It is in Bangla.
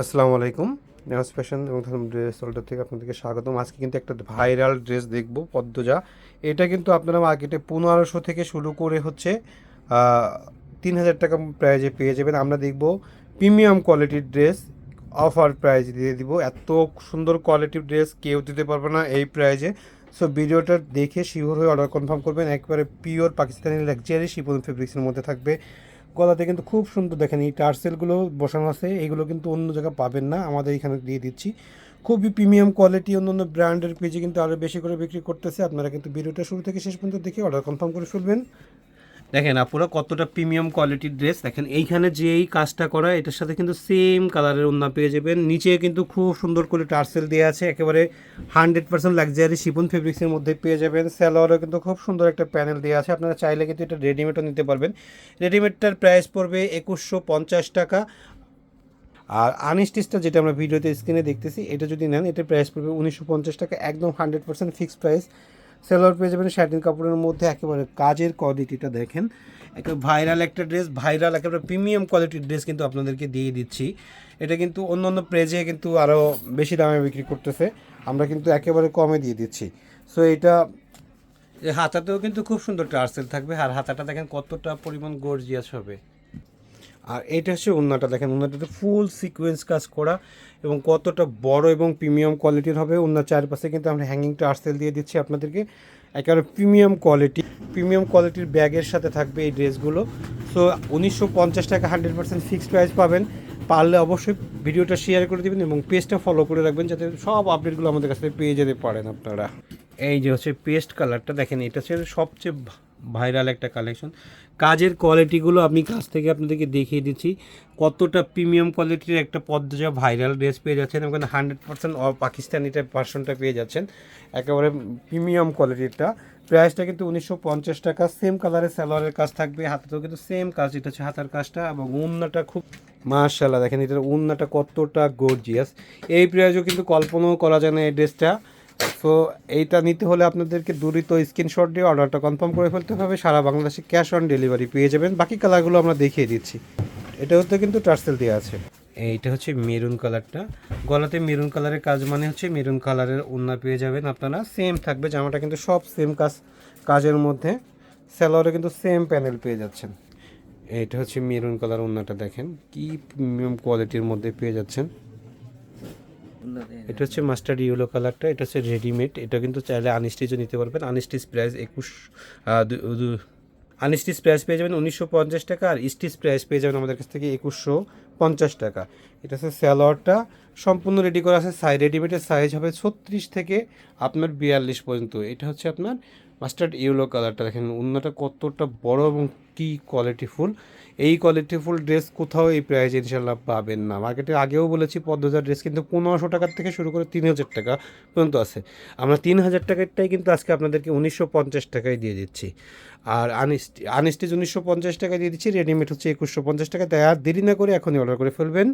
আসসালামু আলাইকুম। নেওয়াজ ফ্যাশন এবং ড্রেস হোল্ডার থেকে আপনাদেরকে স্বাগতম। আজকে কিন্তু একটা ভাইরাল ড্রেস দেখব, পদ্মজা। এটা কিন্তু আপনারা মার্কেটে পনেরোশো থেকে শুরু করে হচ্ছে তিন হাজার টাকা প্রাইজে পেয়ে যাবেন। আমরা দেখব প্রিমিয়াম কোয়ালিটির ড্রেস, অফার প্রাইজ দিয়ে দিব। এত সুন্দর কোয়ালিটির ড্রেস কেউ দিতে পারবে না এই প্রাইজে। সো ভিডিওটা দেখে শিওর হয়ে অর্ডার কনফার্ম করবেন। একবারে পিওর পাকিস্তানি লাক্সারি শিপন ফেব্রিক্সের মধ্যে থাকবে। গলাতে কিন্তু খুব সুন্দর দেখেন, এই টার্সেলগুলো বসানো আছে, এগুলো কিন্তু অন্য জায়গায় পাবেন না, আমাদের এখানে দিয়ে দিচ্ছি। খুবই প্রিমিয়াম কোয়ালিটি অন্য অন্য ব্র্যান্ডের পেজে কিন্তু আরও বেশি করে বিক্রি করতেছে, আপনারা কিন্তু ভিডিওটা শুরু থেকে শেষ পর্যন্ত দেখে অর্ডার কনফার্ম করে ফেলবেন। দেখেন আপুরা কতটা প্রিমিয়াম কোয়ালিটির ড্রেস দেখেন এইখানে যে এই কাজটা করা, এটার সাথে কিন্তু সেম কালারের ওন্না পেয়ে যাবেন। নিচে কিন্তু খুব সুন্দর করে টার্সেল দেওয়া আছে, একেবারে হান্ড্রেড পার্সেন্ট লাক্সারি শিপন ফেব্রিক্সের মধ্যে পেয়ে যাবেন। স্যালোয়ারও কিন্তু খুব সুন্দর একটা প্যানেল দেওয়া আছে, আপনারা চাইলে কিন্তু এটা রেডিমেডও নিতে পারবেন। রেডিমেডটার প্রাইস পড়বে একুশশো পঞ্চাশ টাকা। আর আনস্টিচটা যেটা আমরা ভিডিওতে স্ক্রিনে দেখতেছি, এটা যদি নেন, এটার প্রাইস পড়বে উনিশশো পঞ্চাশ টাকা, একদম hundred percent fixed price salwar পেয়ে যাবেন শার্টিন কাপড়ের মধ্যে একেবারে কাজের কোয়ালিটিটা দেখেন। একটা ভাইরাল একটা ড্রেস ভাইরাল একেবারে প্রিমিয়াম কোয়ালিটির ড্রেস কিন্তু আপনাদেরকে দিয়ে দিচ্ছি। এটা কিন্তু অন্য অন্য প্রেজে কিন্তু আরও বেশি দামে বিক্রি করতেছে। আমরা কিন্তু একেবারে কমে দিয়ে দিচ্ছি। সো এটা হাতাতেও কিন্তু খুব সুন্দর টার্সেল থাকবে। আর হাতাটা দেখেন কতটা পরিমাণ গর্জিয়াস হবে। আর এটা হচ্ছে উন্নাটা দেখেন উন্নাটাতে ফুল সিকোয়েন্স কাজ করা এবং কতটা বড় এবং প্রিমিয়াম কোয়ালিটির হবে। ওনার চারপাশে কিন্তু আমরা হ্যাঙ্গিং টার্সেল দিয়ে দিচ্ছি আপনাদেরকে। একেবারে প্রিমিয়াম কোয়ালিটি প্রিমিয়াম কোয়ালিটির ব্যাগের সাথে থাকবে এই ড্রেসগুলো। সো উনিশশো পঞ্চাশ টাকা হান্ড্রেড পার্সেন্ট ফিক্সড প্রাইস পাবেন। পারলে অবশ্যই ভিডিওটা শেয়ার করে দেবেন এবং পেজটা ফলো করে রাখবেন যাতে সব আপডেটগুলো আমাদের কাছে পেয়ে যেতে পারেন আপনারা। এই যে হচ্ছে পেস্ট কালারটা দেখেন এটা হচ্ছে সবচেয়ে ভাইরাল একটা কালেকশন কাজের কোয়ালিটিগুলো আমি কাছ থেকে আপনাদেরকে দেখিয়ে দিচ্ছি। কতটা প্রিমিয়াম কোয়ালিটির একটা পদ্মজা ভাইরাল ড্রেস পেয়ে যাচ্ছেন এবং হান্ড্রেড পার্সেন্ট পাকিস্তানি টাইপ ভার্সনটা পেয়ে যাচ্ছেন। একেবারে প্রিমিয়াম কোয়ালিটিটা প্রাইসটা কিন্তু উনিশশো পঞ্চাশ টাকা। সেম কালারের সালোয়ারের কাজ থাকবে। হাতেতেও কিন্তু সেম কাজ। এটা হচ্ছে হাতার কাজটা এবং উন্নাটা খুব মার্শাল্লাহ দেখেন এটার উন্নাটা কতটা গর্জিয়াস এই প্রাইজও কিন্তু কল্পনাও করা যায় না এই ড্রেসটা সো এইটা নিতে হলে আপনাদেরকে দ্রুত স্ক্রিনশট দিয়ে অর্ডারটা কনফার্ম করে ফেলতে হবে। সারা বাংলাদেশে ক্যাশ অন ডেলিভারি পেয়ে যাবেন। বাকি কালারগুলো আমরা দেখিয়ে দিচ্ছি। এটা হচ্ছে কিন্তু টার্সেল দেওয়া আছে। এইটা হচ্ছে মেরুন কালারটা গলাতে মেরুন কালারের কাজ মানে হচ্ছে মেরুন কালারের ওন্না পেয়ে যাবেন আপনারা। সেম থাকবে, জামাটা কিন্তু সব সেম কাজ, কাজের মধ্যে। স্যালোয়ারে কিন্তু সেম প্যানেল পেয়ে যাচ্ছেন। এইটা হচ্ছে মেরুন কালার ওন্নাটা দেখেন। কি প্রিমিয়াম কোয়ালিটির মধ্যে পেয়ে যাচ্ছেন। এটা হচ্ছে মাস্টার্ড ইয়েলো কালারটা, এটা হচ্ছে রেডিমেড, এটা কিন্তু চাইলে আনস্টিচও নিতে পারবেন। আনস্টিচ প্রাইস একুশ আনস্টিচ প্রাইস পেয়ে যাবেন উনিশশো পঞ্চাশ টাকা আর স্টিচ প্রাইস পেয়ে যাবেন আমাদের কাছ থেকে একুশশো পঞ্চাশ টাকা। এটা হচ্ছে স্যালোয়ারটা, সম্পূর্ণ রেডি করা আছে সাই রেডিমেডের সাইজ হবে ছত্রিশ থেকে আপনার বিয়াল্লিশ পর্যন্ত। এটা হচ্ছে আপনার মাস্টার্ড ইয়েলো কালারটা দেখেন অন্যটা কতটা বড় এবং কি কোয়ালিটিফুল এই কোয়ালিটিফুল ড্রেস কোথাও এই প্রাইস ইনশাল্লাহ পাবেন না। মার্কেটে আগেও বলেছি পদ্মজার ড্রেস কিন্তু পনেরোশো টাকার থেকে শুরু করে তিন হাজার টাকা পর্যন্ত আছে। আমরা তিন হাজার টাকারটাই কিন্তু আজকে আপনাদেরকে উনিশশো পঞ্চাশ টাকায় দিয়ে দিচ্ছি। আর আনস্টি আনস্টিচ উনিশশো পঞ্চাশ টাকা দিয়ে দিচ্ছি রেডিমেড হচ্ছে একুশশো পঞ্চাশ টাকা তাই আর দেরি না করে এখনই অর্ডার করে ফেলবেন।